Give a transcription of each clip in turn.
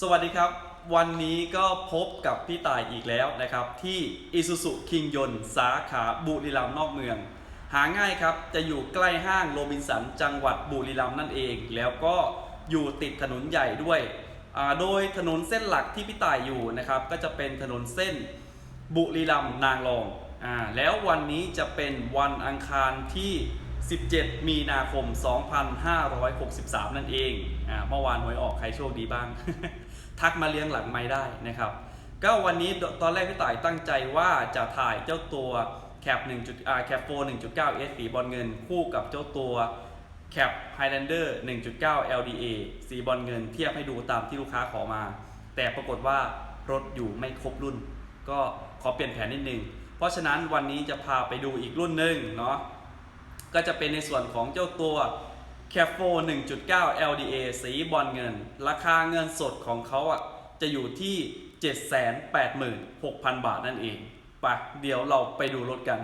สวัสดีครับ วันนี้ก็พบกับพี่ต่ายอีกแล้วนะครับ ที่ Isuzu คิงยนสาขาบุรีรัมย์นอกเมือง หาง่ายครับ จะอยู่ใกล้ห้างโรบินสันจังหวัดบุรีรัมย์นั่นเอง แล้วก็อยู่ติดถนนใหญ่ด้วย โดยถนนเส้นหลักที่พี่ต่ายอยู่นะครับ ก็จะเป็นถนนเส้นบุรีรัมย์นางรองอแล้ววันนี้จะเป็นวันอังคารที่ 17 มีนาคม 2563 นั่นเองอ่าเมื่อวานหวยออกใครโชคดีบ้าง ทักมาเลี้ยงหลังไม่ได้นะครับ ก็วันนี้ตอนแรกพี่ต่ายตั้งใจว่าจะถ่ายเจ้าตัวแคป1จุดอ่าแคปโฟ1.9 S สีบอลเงิน คู่กับเจ้าตัวแคป Highlander 1.9 LDA สีบอลเงิน เทียบให้ดูตามที่ลูกค้าขอมา แต่ปรากฏว่ารถอยู่ไม่ครบรุ่น ก็ขอเปลี่ยนแผนนิดนึง เพราะฉะนั้นวันนี้จะพาไปดูอีกรุ่นหนึ่งเนาะก็จะเป็นในส่วนของเจ้าตัว แคฟโฟ1.9 LDA สีบอลเงิน ราคาเงินสดของเขาอะจะอยู่ที่ 786,000 บาทนั่นเองไปะเดี๋ยวเราไปดูรถกัน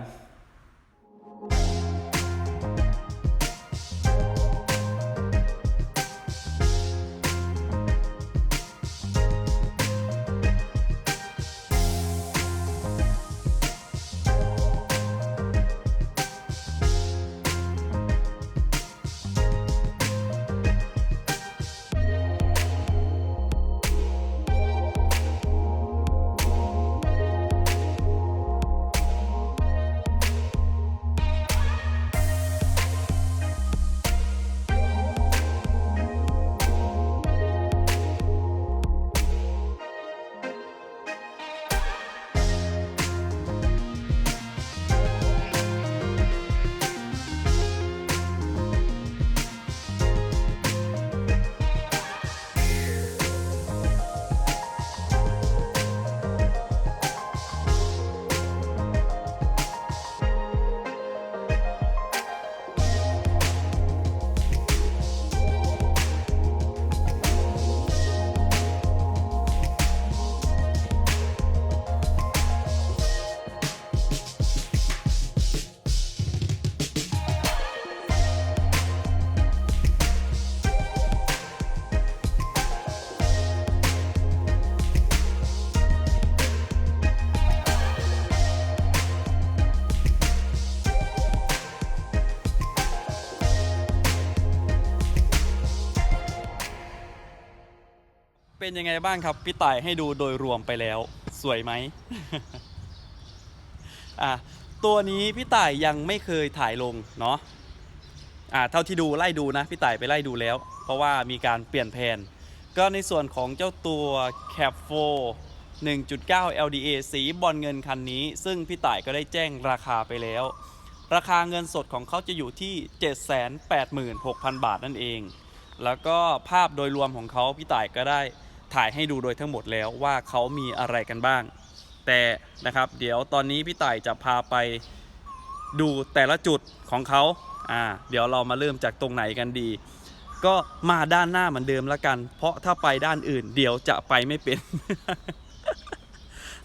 เป็นยังไงบ้างครับพี่ต่ายให้ดูโดยรวมไปแล้ว สวยไหมอะตัวนี้พี่ต่ายยังไม่เคยถ่ายลงเนาะอ่าเท่าที่ดูไล่ดูนะพี่ต่ายไปไล่ดูแล้ว เพราะว่ามีการเปลี่ยนแผนก็ในส่วนของเจ้าตัว Cap 4 1.9 LDA สีบอลเงินคันนี้ ซึ่งพี่ต่ายก็ได้แจ้งราคาไปแล้ว ราคาเงินสดของเขาจะอยู่ที่ 786,000 บาทนั่นเอง แล้วก็ภาพโดยรวมของเขาพี่ต่ายก็ได้ ถ่ายให้ดูโดยทั้งหมดแล้วว่าเขามีอะไรกันบ้าง แต่นะครับเดี๋ยวตอนนี้พี่ต่ายจะพาไปดูแต่ละจุดของเขาอ่าเดี๋ยวเรามาเริ่มจากตรงไหนกันดี ก็มาด้านหน้าเหมือนเดิมแล้วกัน เพราะถ้าไปด้านอื่น เดี๋ยวจะไปไม่เป็น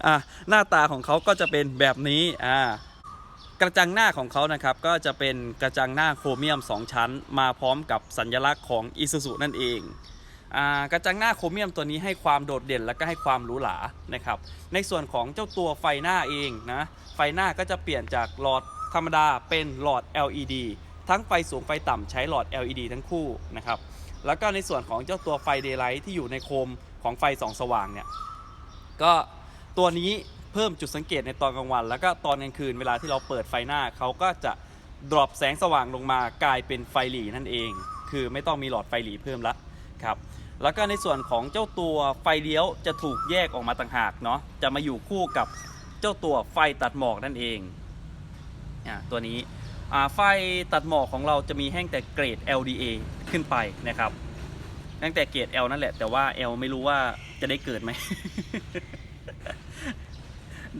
อะหน้าตาของเขาก็จะเป็นแบบนี้อ่ากระจังหน้าของเขานะครับก็จะเป็นกระจังหน้าโครเมียม 2 ชั้น มาพร้อมกับสัญลักษณ์ของ i s u z u นั่นเอง กระจังหน้าโครเมียมตัวนี้ให้ความโดดเด่นและก็ให้ความหรูหรานะครับ ในส่วนของเจ้าตัวไฟหน้าเองนะไฟหน้าก็จะเปลี่ยนจากหลอดธรรมดาเป็นหลอด LED ทั้งไฟสูงไฟต่ำใช้หลอด LED ทั้งคู่นะครับแล้วก็ในส่วนของเจ้าตัวไฟเดย์ไลท์ที่อยู่ในโคมของไฟสองสว่างเนี่ยก็ตัวนี้เพิ่มจุดสังเกตในตอนกลางวัน แล้วก็ตอนกลางคืนเวลาที่เราเปิดไฟหน้าเขาก็จะดรอปแสงสว่างลงมากลายเป็นไฟหลีนั่นเอง คือไม่ต้องมีหลอดไฟหลีเพิ่มละครับ แล้วก็ในส่วนของเจ้าตัวไฟเลี้ยวจะถูกแยกออกมาต่างหากเนาะจะมาอยู่คู่กับเจ้าตัวไฟตัดหมอกนั่นเองอ่าตัวนี้ไฟตัดหมอกของเราจะมีแห้งแต่เกรด LDA ขึ้นไปนะครับตั้งแต่เกรด L นั่นแหละ แต่ว่า L ไม่รู้ว่าจะได้เกิดไหม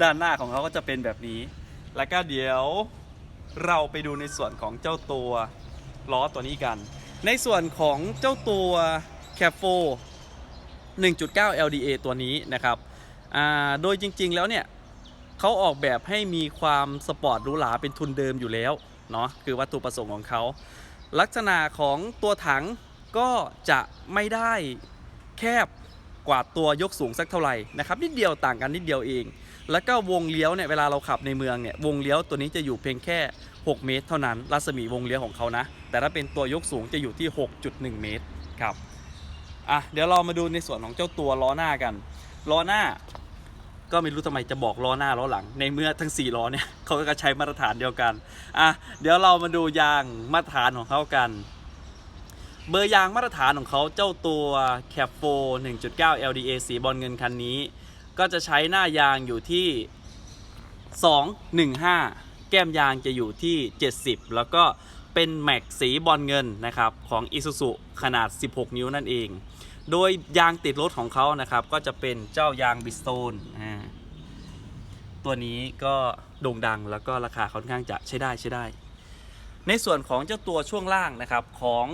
ด้านหน้าของเขาก็จะเป็นแบบนี้ แล้วก็เดี๋ยวเราไปดูในส่วนของเจ้าตัวล้อตัวนี้กัน ในส่วนของเจ้าตัว c a f 4 1.9 LDA ตัวนี้นะครับโดยจริงๆแล้วเนี่ยเขาออกแบบให้มีความสปอร์ตหรูหราเป็นทุนเดิมอยู่แล้วเนาะคือวัตถุประสงค์ของเขา ลักษณะของตัวถังก็จะไม่ได้แคบกว่าตัวยกสูงสักเท่าไหร่นะครับนิดเดียวต่างกันนิดเดียวเอง แล้วก็วงเลี้ยวเนี่ยเวลาเราขับในเมืองเนี่ยวงเลี้ยวตัวนี้จะอยู่เพียงแค่ 6 เมตร เท่านั้นรัศมีวงเลี้ยวของเขานะ แต่ถ้าเป็นตัวยกสูงจะอยู่ที่ 6.1 เมตรครับ อะเดี๋ยวเรามาดูในส่วนของเจ้าตัวล้อหน้ากันล้อหน้า ก็ไม่รู้ทำไมจะบอกล้อหน้าล้อหลัง ในเมื่อทั้ง 4ล้อเนี่ยเขาก็ใช้มาตรฐานเดียวกันอะเดี๋ยวเรามาดูยางมาตรฐานของเขากัน เบอร์ยางมาตรฐานของเขาเจ้าตัว Cap 4 1.9 LDA สีบอลเงินคันนี้ ก็จะใช้หน้ายางอยู่ที่ 215 แก้มยางจะอยู่ที่ 70 แล้วก็เป็นแม็กสีบอลเงินนะครับของ Isuzu ขนาด 16 นิ้วนั่นเอง โดยยางติดรถของเขานะครับ ก็จะเป็นเจ้ายางบิสโตนอ่าตัวนี้ก็โด่งดังแล้วก็ราคาค่อนข้างจะใช้ได้ใช้ได้ ในส่วนของเจ้าตัวช่วงล่างนะครับของ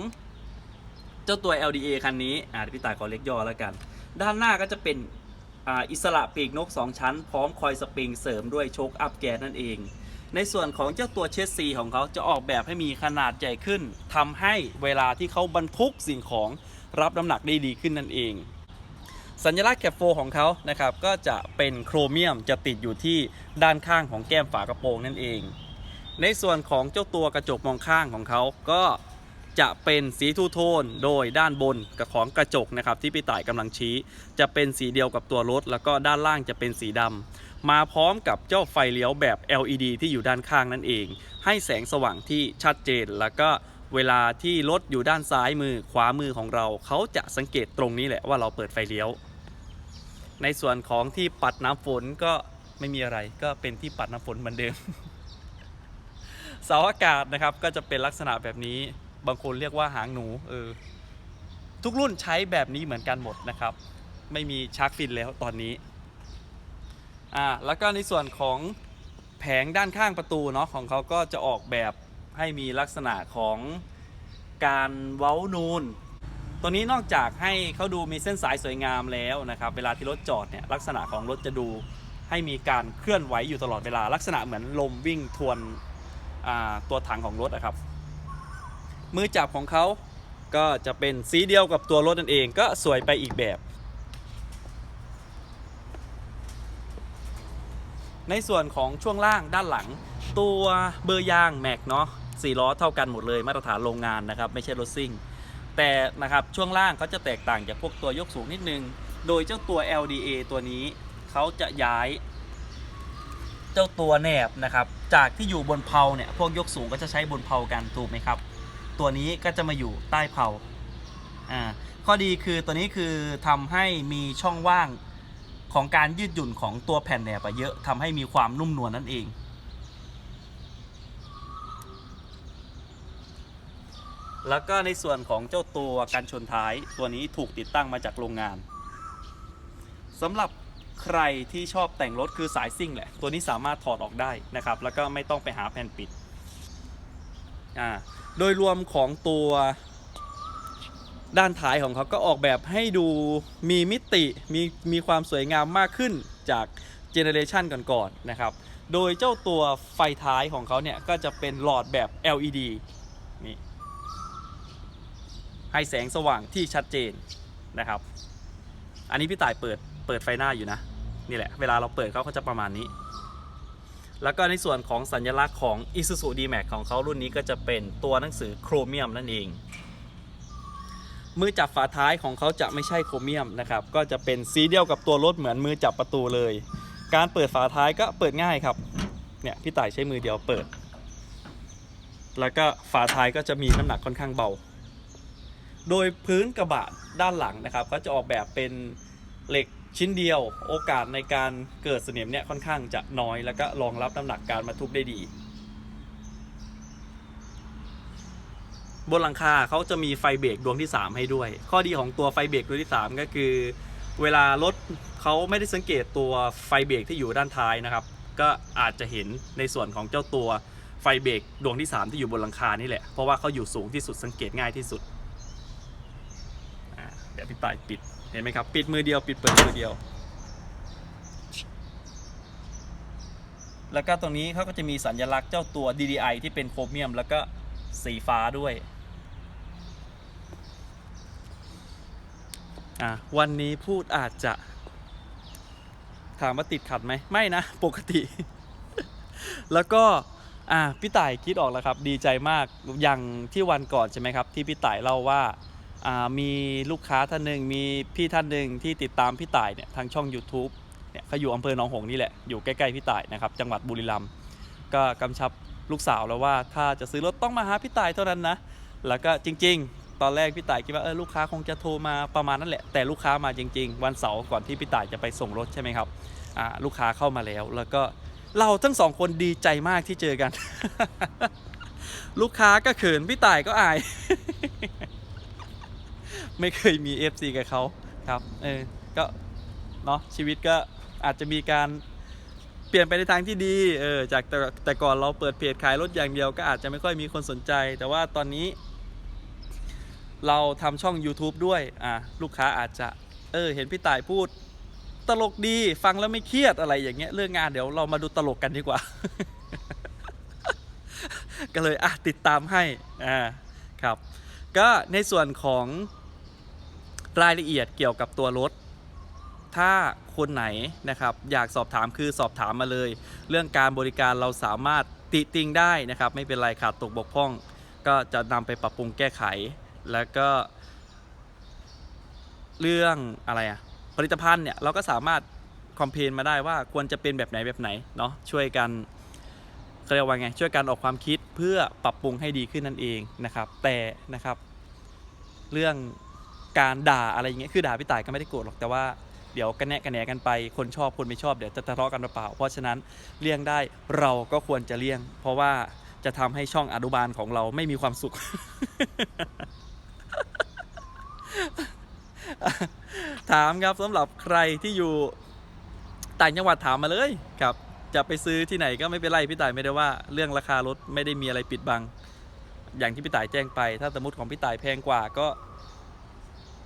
เจ้าตัว LDA คันนี้อ่าพี่ตายขอเล็กย่อแล้วกัน ด้านหน้าก็จะเป็นอ่าอิสระปีกนก 2 ชั้น พร้อมคอยสปริงเสริมด้วยโชคอัพแกนนั่นเอง ในส่วนของเจ้าตัวเชสซีของเขาจะออกแบบให้มีขนาดใหญ่ขึ้นทำให้เวลาที่เขาบรรทุกสิ่งของ รับน้ำหนักได้ดีขึ้นนั่นเอง สัญลักษณ์แคปโฟของเขานะครับก็จะเป็นโครเมียมจะติดอยู่ที่ด้านข้างของแก้มฝากระโปรงนั่นเอง ในส่วนของเจ้าตัวกระจกมองข้างของเขาก็จะเป็นสีทูโทน โดยด้านบนกับของกระจกนะครับที่พี่ต่ายกำลังชี้ จะเป็นสีเดียวกับตัวรถ แล้วก็ด้านล่างจะเป็นสีดำมาพร้อมกับเจ้าไฟเลี้ยวแบบ LED ที่อยู่ด้านข้างนั่นเอง ให้แสงสว่างที่ชัดเจนแล้วก็ เวลาที่รถอยู่ด้านซ้ายมือขวามือของเรา เขาจะสังเกตตรงนี้แหละว่าเราเปิดไฟเลี้ยว ในส่วนของที่ปัดน้ำฝนก็ไม่มีอะไรก็เป็นที่ปัดน้ำฝนเหมือนเดิม เสาอากาศนะครับก็จะเป็นลักษณะแบบนี้ บางคนเรียกว่าหางหนูเออทุกรุ่นใช้แบบนี้เหมือนกันหมดนะครับ ไม่มีชาร์กฟินแล้วตอนนี้อ่าแล้วก็ในส่วนของแผงด้านข้างประตูเนาะของเขาก็จะออกแบบ ให้มีลักษณะของการเว้านูน ตัวนี้นอกจากให้เขาดูมีเส้นสายสวยงามแล้วนะครับ เวลาที่รถจอดเนี่ยลักษณะของรถจะดูให้มีการเคลื่อนไหวอยู่ตลอดเวลา ลักษณะเหมือนลมวิ่งทวนตัวถังของรถนะครับ มือจับของเขาก็จะเป็นสีเดียวกับตัวรถนั่นเองก็สวยไปอีกแบบ ในส่วนของช่วงล่างด้านหลัง ตัวเบอร์ยางแม็กเนาะ สี่ล้อเท่ากันหมดเลยมาตรฐานโรงงานนะครับไม่ใช่รถซิ่ง แต่นะครับช่วงล่างเขาจะแตกต่างจากพวกตัวยกสูงนิดนึง โดยเจ้าตัว LDA ตัวนี้เขาจะย้ายเจ้าตัวแหนบนะครับจากที่อยู่บนเพลาเนี่ยพวกยกสูงก็จะใช้บนเพลากันถูกไหมครับ ตัวนี้ก็จะมาอยู่ใต้เพลาอ่าข้อดีคือตัวนี้คือทำให้มีช่องว่างของการยืดหยุ่นของตัวแผ่นแหนบเยอะทำให้มีความนุ่มนวลนั่นเอง แล้วก็ในส่วนของเจ้าตัวกันชนท้ายตัวนี้ถูกติดตั้งมาจากโรงงานสำหรับใครที่ชอบแต่งรถคือสายซิ่งแหละ ตัวนี้สามารถถอดออกได้นะครับ แล้วก็ไม่ต้องไปหาแผ่นปิดอ่าโดยรวมของตัวด้านท้ายของเขาก็ออกแบบให้ดูมีมิติมีมีความสวยงามมากขึ้นจากเจเนเรชันก่อนๆนะครับ โดยเจ้าตัวไฟท้ายของเขาเนี่ย ก็จะเป็นหลอดแบบ LED นี่ ให้แสงสว่างที่ชัดเจนนะครับ อันนี้พี่ต่ายเปิดเปิดไฟหน้าอยู่นะนี่แหละเวลาเราเปิดเขาก็จะประมาณนี้ แล้วก็ในส่วนของสัญลักษณ์ของ Isuzu D-Max ของเขารุ่นนี้ก็จะเป็นตัวหนังสือโครเมียมนั่นเองมือจับฝาท้ายของเขาจะไม่ใช่โครเมียมนะครับ ก็จะเป็นสีเดียวกับตัวรถเหมือนมือจับประตูเลย การเปิดฝาท้ายก็เปิดง่ายครับ เนี่ยพี่ต่ายใช้มือเดียวเปิด แล้วก็ฝาท้ายก็จะมีน้ำหนักค่อนข้างเบา โดยพื้นกระบะด้านหลังนะครับก็จะออกแบบเป็นเหล็กชิ้นเดียว โอกาสในการเกิดเสนียมเนี่ยค่อนข้างจะน้อย แล้วก็รองรับน้ำหนักการบรรทุกได้ดี บนหลังคาเขาจะมีไฟเบรกดวงที่ 3 ให้ด้วย ข้อดีของตัวไฟเบรกดวงที่ 3 ก็คือ เวลารถเขาไม่ได้สังเกตตัวไฟเบรกที่อยู่ด้านท้ายนะครับ ก็อาจจะเห็นในส่วนของเจ้าตัวไฟเบรกดวงที่ 3 ที่อยู่บนหลังคานี่แหละเพราะว่าเขาอยู่สูงที่สุดสังเกตง่ายที่สุด อ่าเดี๋ยวพี่ต่ายปิดเห็นไหมครับ ปิดมือเดียวปิดเปิดมือเดียว แล้วก็ตรงนี้เขาก็จะมีสัญลักษณ์เจ้าตัว DDI ที่เป็นโครเมียม แล้วก็สีฟ้าด้วยอะวันนี้พูดอาจจะ ถามว่าติดขัดไหมไม่นะ ปกติ แล้วก็อะพี่ต่ายคิดออกแล้วครับ ดีใจมากอย่างที่วันก่อนใช่ไหมครับ ที่พี่ต่ายเล่าว่า มีลูกค้าท่านหนึ่งมีพี่ท่านหนึ่งที่ติดตามพี่ต่ายเนี่ยทางช่อง YouTube เนี่ยเขาอยู่อำเภอหนองหงส์นี่แหละอยู่ใกล้ๆพี่ต่ายนะครับจังหวัดบุรีรัมย์ก็กำชับลูกสาวแล้วว่าถ้าจะซื้อรถต้องมาหาพี่ต่ายเท่านั้นนะแล้วก็จริง ๆ ตอนแรกพี่ต่ายคิดว่าเออลูกค้าคงจะโทรมาประมาณนั้นแหละแต่ลูกค้ามาจริง ๆ วันเสาร์ก่อนที่พี่ต่ายจะไปส่งรถใช่ไหมครับอ่าลูกค้าเข้ามาแล้ว แล้วก็เราทั้งสองคนดีใจมากที่เจอกัน ลูกค้าก็เขินพี่ต่ายก็อาย ไม่เคยมี FC กับเขาครับเออก็เนาะชีวิตก็อาจจะมีการเปลี่ยนไปในทางที่ดีเออจากแต่แต่ก่อนเราเปิดเพจขายรถอย่างเดียวก็อาจจะไม่ค่อยมีคนสนใจ แต่ว่าตอนนี้ เราทำช่อง YouTube ด้วยอะลูกค้าอาจจะ เออ เห็นพี่ต่ายพูดตลกดีฟังแล้วไม่เครียดอะไรอย่างเงี้ยเรื่องงานเดี๋ยวเรามาดูตลกกันดีกว่า ก็เลยอะติดตามให้อ่าครับ ก็ในส่วนของ รายละเอียดเกี่ยวกับตัวรถ ถ้าคนไหนนะครับอยากสอบถามคือสอบถามมาเลย เรื่องการบริการเราสามารถติติงได้นะครับ ไม่เป็นไรขาดตกบกพร่อง ก็จะนำไปปรับปรุงแก้ไข แล้วก็ เรื่องอะไรอะผลิตภัณฑ์เนี่ยเราก็สามารถคอมเพลนมาได้ว่าควรจะเป็นแบบไหนแบบไหนเนาะช่วยกันเขาเรียกว่าไงช่วยกันออกความคิดเพื่อปรับปรุงให้ดีขึ้นนั่นเองนะครับ แต่นะครับ เรื่อง การด่าอะไรอย่างเงี้ยคือด่าพี่ต่ายก็ไม่ได้โกรธหรอกแต่ว่าเดี๋ยวกันแนะกันแหนกันไปคนชอบคนไม่ชอบเดี๋ยวจะทะเลาะกันเปล่าเพราะฉะนั้นเลี่ยงได้เราก็ควรจะเลี่ยง เพราะว่าจะทำให้ช่องอนุบาลของเราไม่มีความสุข ถามครับสำหรับใครที่อยู่ต่างจังหวัดถามมาเลยครับ จะไปซื้อที่ไหนก็ไม่เป็นไรพี่ต่ายไม่ได้ว่า เรื่องราคารถไม่ได้มีอะไรปิดบัง อย่างที่พี่ต่ายแจ้งไป ถ้าสมมติของพี่ต่ายแพงกว่าก็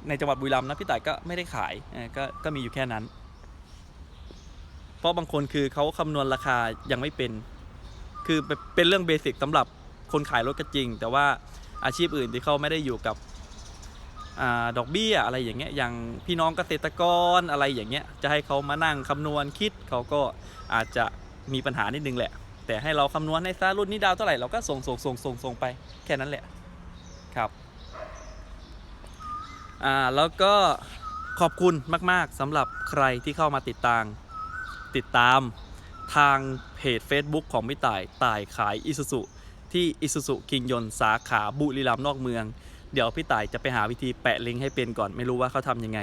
ในจังหวัดบุรีรัมย์นะพี่ต่ายก็ไม่ได้ขายก็ก็มีอยู่แค่นั้น เพราะบางคนคือเขาคำนวณราคายังไม่เป็น คือเป็นเรื่องเบสิกสำหรับคนขายรถก็จริง แต่ว่าอาชีพอื่นที่เขาไม่ได้อยู่กับอดอกเบี้ยอะไรอย่างเงี้ยอย่างพี่น้องเกษตรกรอะไรอย่างเงี้ยจะให้เขามานั่งคำนวณคิดเขาก็อาจจะมีปัญหานิดนึงแหละ แต่ให้เราคำนวณให้ซะรุ่นนี้ดาวเท่าไหร่เราก็ส่งส่งส่งส่งส่งไปแค่นั้นแหละครับ อ่าแล้วก็ขอบคุณมาก ๆสำหรับใครที่เข้ามาติดตามติดตามทางเพจ Facebook ของพี่ต่ายต่ายขายอิสุสุที่อิสุสุคิงยนสาขาบุรีรัมย์นอกเมือง เดี๋ยวพี่ต่ายจะไปหาวิธีแปะลิงก์ให้เป็นก่อนไม่รู้ว่าเขาทำยังไง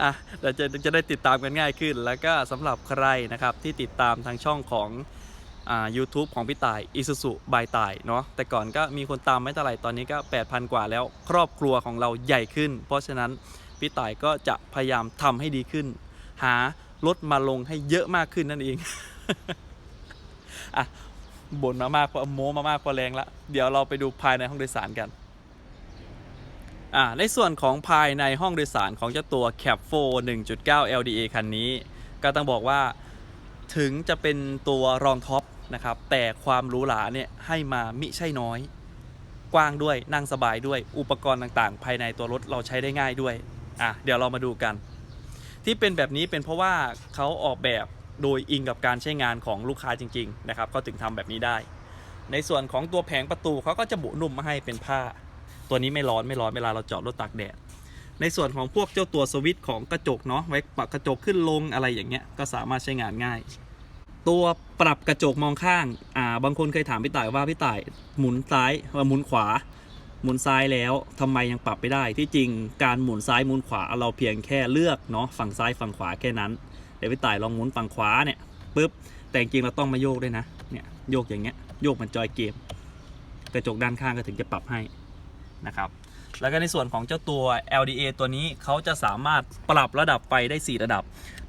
อะเดี๋ยวจะจะได้ติดตามกันง่ายขึ้น แล้วก็สำหรับใครนะครับที่ติดตามทางช่องของ อ่า YouTube ของพี่ต่าย Isuzu by ต่ายเนาะแต่ก่อนก็มีคนตามไม่เท่าไหร่ตอนนี้ก็ 8,000 กว่าแล้ว ครอบครัวของเราใหญ่ขึ้น เพราะฉะนั้นพี่ต่ายก็จะพยายามทำให้ดีขึ้น หารถมาลงให้เยอะมากขึ้นนั่นเองอะบ่นมามากพอโม้มามากพอแรงละเดี๋ยวเราไปดูภายในห้องโดยสารกันอ่าในส่วนของภายในห้องโดยสารของเจ้าตัว Cap 4 1.9 LDA คันนี้ ก็ต้องบอกว่าถึงจะเป็นตัวรองท็อป นะครับ แต่ความหรูหราเนี่ยให้มามิใช่น้อย กว้างด้วยนั่งสบายด้วยอุปกรณ์ต่างๆ ภายในตัวรถเราใช้ได้ง่ายด้วยอะเดี๋ยวเรามาดูกัน ที่เป็นแบบนี้เป็นเพราะว่าเขาออกแบบโดยอิงกับการใช้งานของลูกค้าจริง ๆ นะครับเขาถึงทำแบบนี้ได้ ในส่วนของตัวแผงประตูเขาก็จะบุนุ่มมาให้เป็นผ้า ตัวนี้ไม่ร้อนไม่ร้อนเวลาเราจอดรถตากแดดในส่วนของพวกเจ้าตัวสวิตช์ของกระจกเนาะไว้ปรับกระจกขึ้นลงอะไรอย่างเงี้ยก็สามารถใช้งานง่าย ตัวปรับกระจกมองข้าง อ่า บางคนเคยถามพี่ต่ายว่าพี่ต่ายหมุนซ้ายว่าหมุนขวา หมุนซ้ายแล้วทำไมยังปรับไม่ได้ ที่จริงการหมุนซ้ายหมุนขวาเราเพียงแค่เลือกเนาะฝั่งซ้ายฝั่งขวาแค่นั้น เดี๋ยวพี่ต่ายลองหมุนฝั่งขวาเนี่ยปุ๊บ แต่จริงเราต้องมาโยกด้วยนะ เนี่ยโยกอย่างเงี้ยโยกมือนจอยเกม กระจกด้านข้างก็ถึงจะปรับให้นะครับ แล้วก็ในส่วนของเจ้าตัว LDA ตัวนี้เขาจะสามารถปรับระดับไฟได้ 4 ระดับ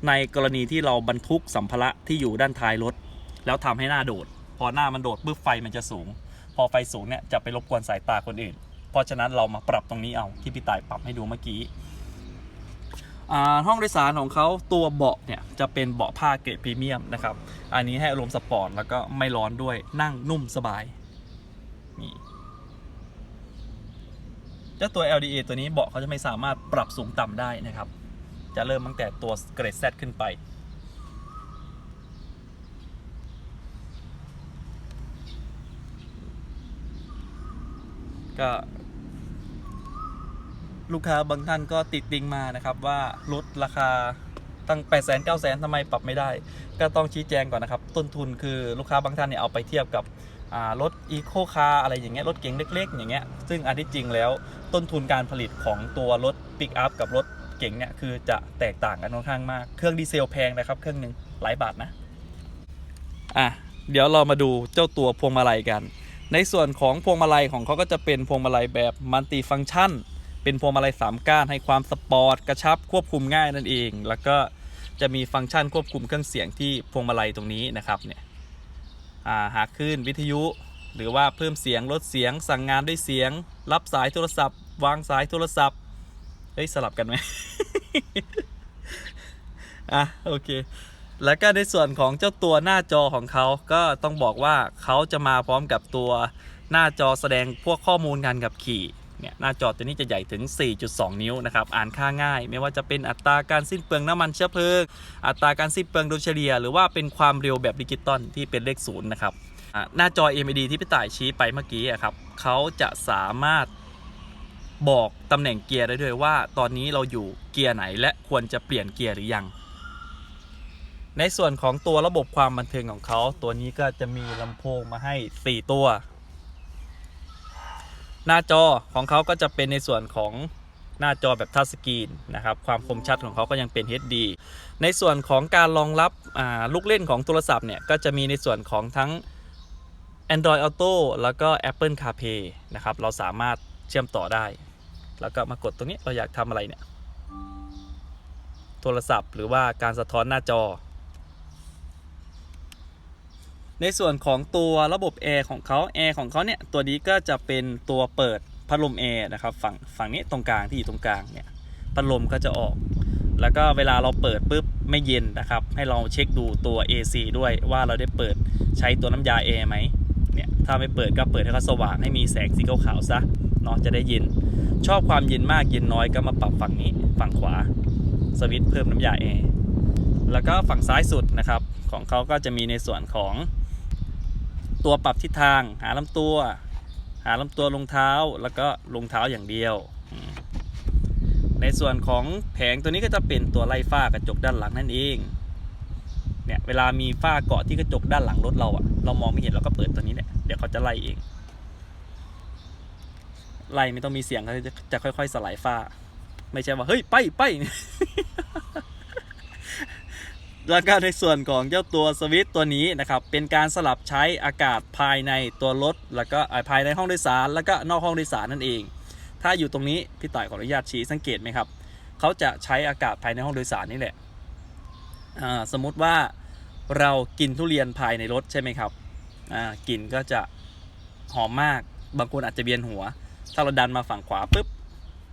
ในกรณีที่เราบรรทุกสัมภาระที่อยู่ด้านท้ายรถ แล้วทำให้หน้าโดด พอหน้ามันโดดปุ๊บไฟมันจะสูง พอไฟสูงเนี่ยจะไปรบกวนสายตาคนอื่น เพราะฉะนั้นเรามาปรับตรงนี้เอาที่พี่ต่ายปรับให้ดูเมื่อกี้อ่าห้องโดยสารของเขาตัวเบาะเนี่ยจะเป็นเบาะผ้าเกรดพรีเมียมนะครับ อันนี้ให้อารมณ์สปอร์ตแล้วก็ไม่ร้อนด้วยนั่งนุ่มสบายนี่ เจ้าตัว LDA ตัวนี้เบาะเขาจะไม่สามารถปรับสูงต่ำได้นะครับ จะเริ่มตั้งแต่ตัวเกรด Z ขึ้นไป ก็ ลูกค้าบางท่านก็ติดติงมานะครับว่าลดราคาตั้ง8 0 0 0 0 9 0 0 0 0ทำไมปรับไม่ได้ ก็ต้องชี้แจงก่อนนะครับ ต้นทุนคือลูกค้าบางท่านเนี่ยเอาไปเทียบกับ รถอีโคคาร์อะไรอย่างเงี้ยรถเก๋งเล็ก ๆ อย่างเงี้ยซึ่งอันที่จริงแล้วต้นทุนการผลิตของตัวรถปิกอัพกับรถเก๋งเนี่ยคือจะแตกต่างกันค่อนข้างมาก เครื่องดีเซลแพงนะครับ เครื่องหนึ่งหลายบาทนะอะเดี๋ยวเรามาดูเจ้าตัวพวงมาลัยกัน ในส่วนของพวงมาลัยของเขาก็จะเป็นพวงมาลัยแบบมัลติฟังชัน เป็นพวงมาลัย3ก้านให้ความสปอร์ตกระชับควบคุมง่ายนั่นเอง แล้วก็จะมีฟังก์ชันควบคุมเครื่องเสียงที่พวงมาลัยตรงนี้นะครับเนี่ย หาคลื่นวิทยุ หรือว่าเพิ่มเสียงลดเสียง สั่งงานด้วยเสียง รับสายโทรศัพท์ วางสายโทรศัพท์เฮ้ยสลับกันไหมอะโอเค แล้วก็ในส่วนของเจ้าตัวหน้าจอของเขาก็ต้องบอกว่าเขาจะมาพร้อมกับตัวหน้าจอแสดงพวกข้อมูลการขับขี่ เนี่ยหน้าจอตัวนี้จะใหญ่ถึง 4.2 นิ้วนะครับอ่านค่าง่าย ไม่ว่าจะเป็นอัตราการสิ้นเปลืองน้ำมันเชื้อเพลิง อัตราการสิ้นเปลืองโดยเฉลี่ย หรือว่าเป็นความเร็วแบบดิจิตอลที่เป็นเลขศูนย์นะครับหน้าจอ LED ที่พี่ต่ายชี้ไปเมื่อกี้อะครับเขาจะสามารถบอกตำแหน่งเกียร์ได้ด้วยว่า ตอนนี้เราอยู่เกียร์ไหนและควรจะเปลี่ยนเกียร์หรือยัง ในส่วนของตัวระบบความบันเทิงของเขา ตัวนี้ก็จะมีลำโพงมาให้ 4 ตัว หน้าจอของเขาก็จะเป็นในส่วนของหน้าจอแบบทัชสกรีนนะครับความคมชัดของเขาก็ยังเป็น HD ในส่วนของการรองรับลูกเล่นของโทรศัพท์เนี่ยก็จะมีในส่วนของทั้ง Android Auto แล้วก็ Apple CarPlay นะครับเราสามารถเชื่อมต่อได้ แล้วก็มากดตรงนี้เราอยากทำอะไรเนี่ย โทรศัพท์หรือว่าการสะท้อนหน้าจอ ในส่วนของตัวระบบแอร์ของเขาแอร์ของเขาเนี่ยตัวนี้ก็จะเป็นตัวเปิดพัดลมแอร์นะครับฝั่งฝั่งนี้ตรงกลางที่อยู่ตรงกลางเนี่ยพัดลมก็จะออก แล้วก็เวลาเราเปิดปุ๊บไม่เย็นนะครับ ให้เราเช็คดูตัว AC ด้วยว่าเราได้เปิดใช้ตัวน้ำยาแอร์ไหมเนี่ยถ้าไม่เปิดก็เปิดให้เขาสว่างให้มีแสงสีขาวๆซะเนาะจะได้เย็น ชอบความเย็นมากเย็นน้อยก็มาปรับฝั่งนี้ฝั่งขวาสวิตช์เพิ่มน้ำยาแอร์แล้วก็ฝั่งซ้ายสุดนะครับของเขาก็จะมีในส่วนของ ตัวปรับทิศทาง หาลำตัว หาลำตัวรองเท้าแล้วก็รองเท้าอย่างเดียว ในส่วนของแผงตัวนี้ก็จะเป็นตัวไล่ฝ้ากระจกด้านหลังนั่นเองเนี่ยเวลามีฝ้าเกาะที่กระจกด้านหลังรถเราอะเรามองไม่เห็นเราก็เปิดตัวนี้เนี่ยเดี๋ยวเขาจะไล่เองไล่ไม่ต้องมีเสียงเขาจะค่อยๆ สลายฝ้า ไม่ใช่ว่า เฮ้ย ไปไป แล้วก็ในส่วนของเจ้าตัวสวิตตัวนี้นะครับเป็นการสลับใช้อากาศภายในตัวรถ แล้วก็ภายในห้องโดยสาร แล้วก็นอกห้องโดยสารนั่นเอง ถ้าอยู่ตรงนี้พี่ต่ายขออนุญาตชี้สังเกตไหมครับเขาจะใช้อากาศภายในห้องโดยสารนี่แหละสมมุติว่าเรากินทุเรียนภายในรถใช่ไหมครับอ่ากลิ่นก็จะหอมมากบางคนอาจจะเวียนหัว ถ้าเราดันมาฝั่งขวาปุ๊บ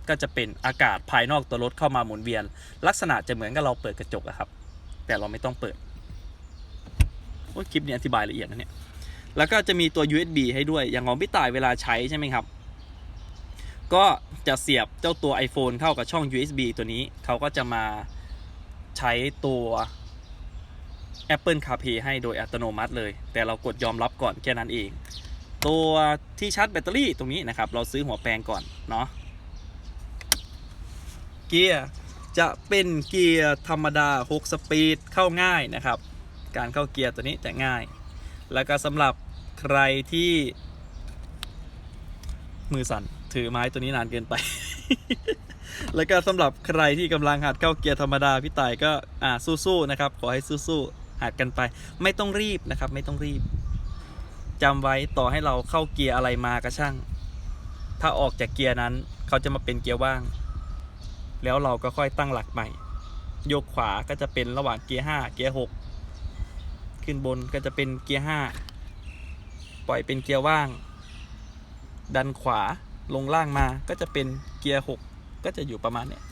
ก็จะเป็นอากาศภายนอกตัวรถเข้ามาหมุนเวียน ลักษณะจะเหมือนกับเราเปิดกระจกอะครับ แต่เราไม่ต้องเปิดโอ้คลิปนี้อธิบายละเอียดนะเนี่ย แล้วก็จะมีตัว USB ให้ด้วย อย่างของพี่ต่ายเวลาใช้ใช่ไหมครับ ก็จะเสียบเจ้าตัว iPhone เข้ากับช่อง USB ตัวนี้ เขาก็จะมาใช้ตัว Apple CarPlay ให้โดยอัตโนมัติเลย แต่เรากดยอมรับก่อนแค่นั้นเอง ตัวที่ชาร์จแบตเตอรี่ตรงนี้นะครับ เราซื้อหัวแปลงก่อนเนาะ เกียร์ จะเป็นเกียร์ธรรมดา 6 สปีดเข้าง่ายนะครับ การเข้าเกียร์ตัวนี้จะง่าย แล้วก็สำหรับใครที่ มือสั่นถือไม้ตัวนี้นานเกินไป แล้วก็สำหรับใครที่กำลังหัดเข้าเกียร์ธรรมดาพี่ต่ายก็อ่าสู้ๆนะครับ ขอให้สู้ๆหัดกันไป ไม่ต้องรีบนะครับ ไม่ต้องรีบจำไว้ต่อให้เราเข้าเกียร์อะไรมาก็ช่าง ถ้าออกจากเกียร์นั้น เขาจะมาเป็นเกียร์ว่าง แล้วเราก็ค่อยตั้งหลักใหม่ โยกขวาก็จะเป็นระหว่างเกียร์5เกียร์6ขึ้นบนก็จะเป็นเกียร์5ปล่อยเป็นเกียร์ว่าง ดันขวาลงล่างมาก็จะเป็นเกียร์6ก็จะอยู่ประมาณเนี้ย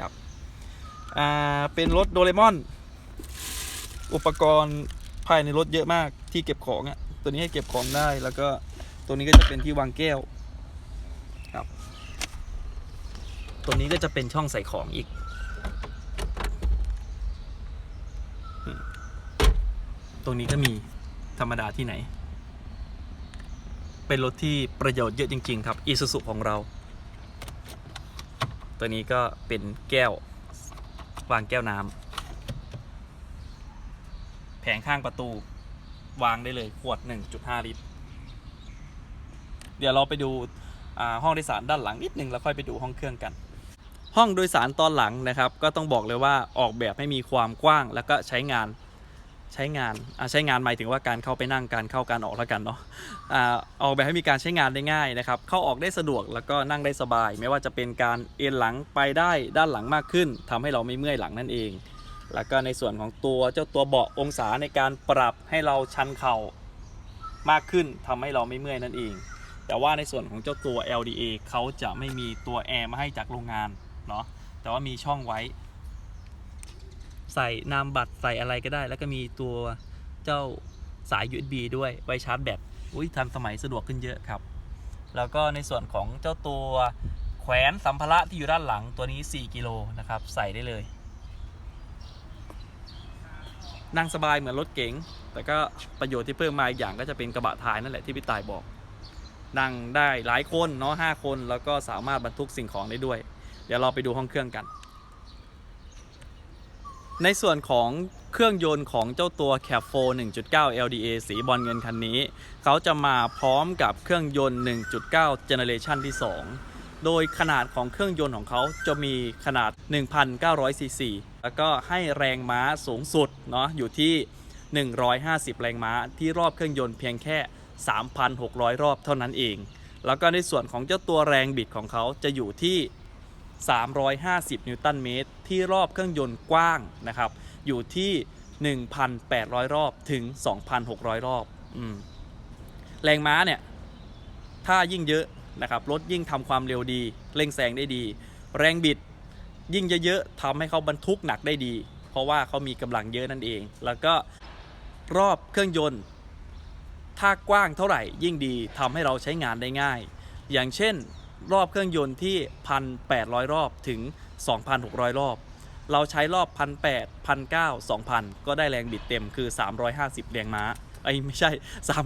ครับอ่าเป็นรถโดเรมอน อุปกรณ์ภายในรถเยอะมากที่เก็บของอะ่ะตัวนี้ให้เก็บของได้แล้วก็ตัวนี้ก็จะเป็นที่วางแก้ว ครับ ตรงนี้ก็จะเป็นช่องใส่ของอีก ตรงนี้ก็มีธรรมดาที่ไหน เป็นรถที่ประโยชน์เยอะจริง ๆ ครับอีซูซุของเรา ตัวนี้ก็เป็นแก้ว วางแก้วน้ำแผงข้างประตู วางได้เลยขวด 1.5 ลิตร เดี๋ยวเราไปดูห้องโดยสารด้านหลังนิดนึงแล้วค่อยไปดูห้องเครื่องกัน ห้องโดยสารตอนหลังนะครับ ก็ต้องบอกเลยว่าออกแบบให้มีความกว้าง แล้วก็ใช้งานใช้งานใช้งานหมายถึงว่าการเข้าไปนั่งการเข้าการออกแล้วกันเนาะอออกแบบให้มีการใช้งานได้ง่ายนะครับ เข้าออกได้สะดวกแล้วก็นั่งได้สบาย ไม่ว่าจะเป็นการเอนหลังไปได้ด้านหลังมากขึ้นทำให้เราไม่เมื่อยหลังนั่นเอง แล้วก็ในส่วนของตัวเจ้าตัวเบาะองศาในการปรับให้เราชันเข่ามากขึ้นทำให้เราไม่เมื่อยนั่นเอง แต่ว่าในส่วนของเจ้าตัว LDA เขาจะไม่มีตัวแอร์มาให้จากโรงงาน เนาะแต่ว่ามีช่องไว้ ใส่นามบัตรใส่อะไรก็ได้ แล้วก็มีตัวเจ้าสาย USB ด้วยไว้ชาร์จแบตอุ้ยทันสมัยสะดวกขึ้นเยอะครับ แล้วก็ในส่วนของเจ้าตัวแขวนสัมภาระที่อยู่ด้านหลังตัวนี้ 4 กิโลนะครับ ใส่ได้เลย นั่งสบายเหมือนรถเก๋งแต่ก็ประโยชน์ที่เพิ่มมาอีกอย่างก็จะเป็นกระบะท้ายนั่นแหละที่พี่ตายบอก นั่งได้หลายคนเนาะห้าคนแล้วก็สามารถบรรทุกสิ่งของได้ด้วย เดี๋ยวเราไปดูห้องเครื่องกัน ในส่วนของเครื่องยนต์ของเจ้าตัว c a p 4 1.9 LDA สีบอลเงินคันนี้ เขาจะมาพร้อมกับเครื่องยนต์ 1.9 Generation ที่ 2 โดยขนาดของเครื่องยนต์ของเขาจะมีขนาด 1,900 ซีซี แล้วก็ให้แรงม้าสูงสุดเนาะอยู่ที่ 150 แรงม้าที่รอบเครื่องยนต์เพียงแค่ 3,600 รอบเท่านั้นเอง แล้วก็ในส่วนของเจ้าตัวแรงบิดของเขาจะอยู่ที่ 350 นิวตันเมตร ที่รอบเครื่องยนต์กว้างนะครับ อยู่ที่ 1,800 รอบถึง 2,600 รอบอแรงม้าเนี่ย ถ้ายิ่งเยอะนะครับรถยิ่งทำความเร็วดี เร่งแซงได้ดี แรงบิดยิ่งเยอะๆทำให้เขาบรรทุกหนักได้ดี เพราะว่าเขามีกำลังเยอะนั่นเอง แล้วก็รอบเครื่องยนต์ ถ้ากว้างเท่าไหร่ยิ่งดีทำให้เราใช้งานได้ง่าย อย่างเช่น รอบเครื่องยนต์ที่ 1,800 รอบถึง 2,600 รอบ เราใช้รอบ 1,800 1,900 2,000 ก็ได้แรงบิดเต็มคือ 350 แรงม้าไอ้ไม่ใช่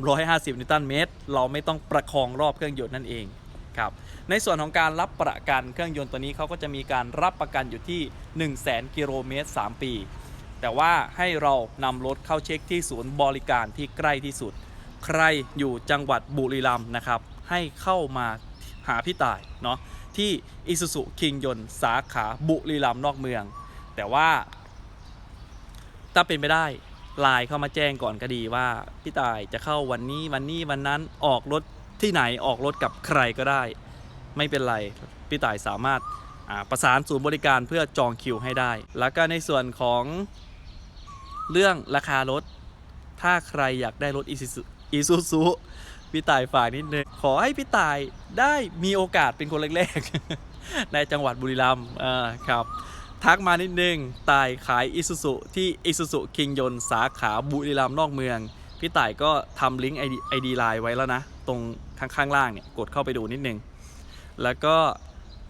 350 นิวตันเมตร เราไม่ต้องประคองรอบเครื่องยนต์นั่นเองครับในส่วนของการรับประกันเครื่องยนต์ตัวนี้เขาก็จะมีการรับประกันอยู่ที่ 100,000กิโลเมตร 3 ปี แต่ว่าให้เรานำรถเข้าเช็คที่ศูนย์บริการที่ใกล้ที่สุด ใครอยู่จังหวัดบุรีรัมย์นะครับ ให้เข้ามา หาพี่ต่ายเนาะที่อิสุสุคิงยนสาขาบุรีรัมย์นอกเมือง แต่ว่า ถ้าเป็นไปได้ไลน์เข้ามาแจ้งก่อนก็ดีว่า พี่ต่ายจะเข้าวันนี้วันนี้วันนั้นออกรถที่ไหนออกรถกับใครก็ได้ ไม่เป็นไร พี่ต่ายสามารถประสานศูนย์บริการเพื่อจองคิวให้ได้ แล้วก็ในส่วนของเรื่องราคารถ ถ้าใครอยากได้รถอีซูซุอีซูซุ พี่ต่ายฝากนิดนึงขอให้พี่ต่ายได้มีโอกาสเป็นคนแรกๆ ในจังหวัดบุรีรัมย์อ่าครับทักมานิดนึงต่ายขายอีซูซุที่อีซูซุคิงยนสาขาบุรีรัมย์นอกเมือง พี่ต่ายก็ทำลิงก์ไอดีไอดีไลน์ไว้แล้วนะ ตรงข้างๆล่างเนี่ยกดเข้าไปดูนิดนึง แล้วก็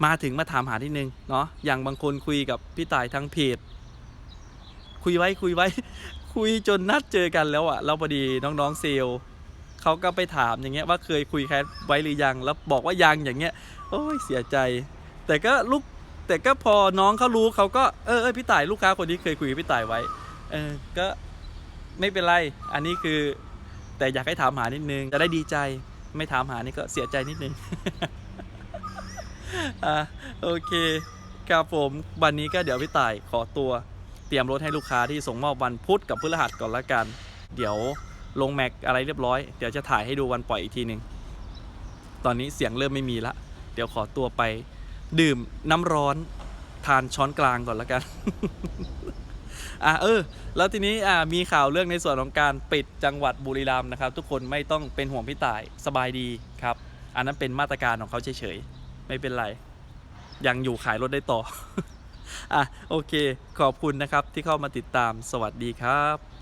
มาถึงมาถามหานิดนึงเนาะอย่างบางคนคุยกับพี่ต่ายทางเพจคุยไว้คุยไว้ คุยจนนัดเจอกันแล้วอะแล้วพอดีน้องๆเซลล์ เขาก็ไปถามอย่างเงี้ยว่าเคยคุยใครไว้หรือยัง แล้วบอกว่ายังอย่างเงี้ย โอ้ยเสียใจ แต่ก็ลูกแต่ก็พอน้องเขารู้เขาก็เออเออพี่ต่ายลูกค้าคนนี้เคยคุยกับพี่ต่ายไว้ เออก็ไม่เป็นไร อันนี้คือ แต่อยากให้ถามหานิดนึง จะได้ดีใจ ไม่ถามหานี่ก็เสียใจนิดนึง อะโอเคครับผมวันนี้ก็เดี๋ยวพี่ต่ายขอตัวเตรียมรถให้ลูกค้าที่ส่งมอบวันพุธกับพฤหัสก่อนละกัน เดี๋ยว ลงแม็กอะไรเรียบร้อย เดี๋ยวจะถ่ายให้ดูวันปล่อยอีกทีหนึ่งตอนนี้เสียงเริ่มไม่มีละ เดี๋ยวขอตัวไป ดื่มน้ำร้อนทานช้อนกลางก่อนละกัน อะเออ แล้วทีนี้อ่ามีข่าวเรื่องในส่วนของการปิดจังหวัดบุรีรัมย์นะครับ ทุกคนไม่ต้องเป็นห่วงพี่ต่ายสบายดีครับ อันนั้นเป็นมาตรการของเขาเฉยๆ ไม่เป็นไร ยังอยู่ขายรถได้ต่อ อะโอเค ขอบคุณนะครับที่เข้ามาติดตามสวัสดีครับ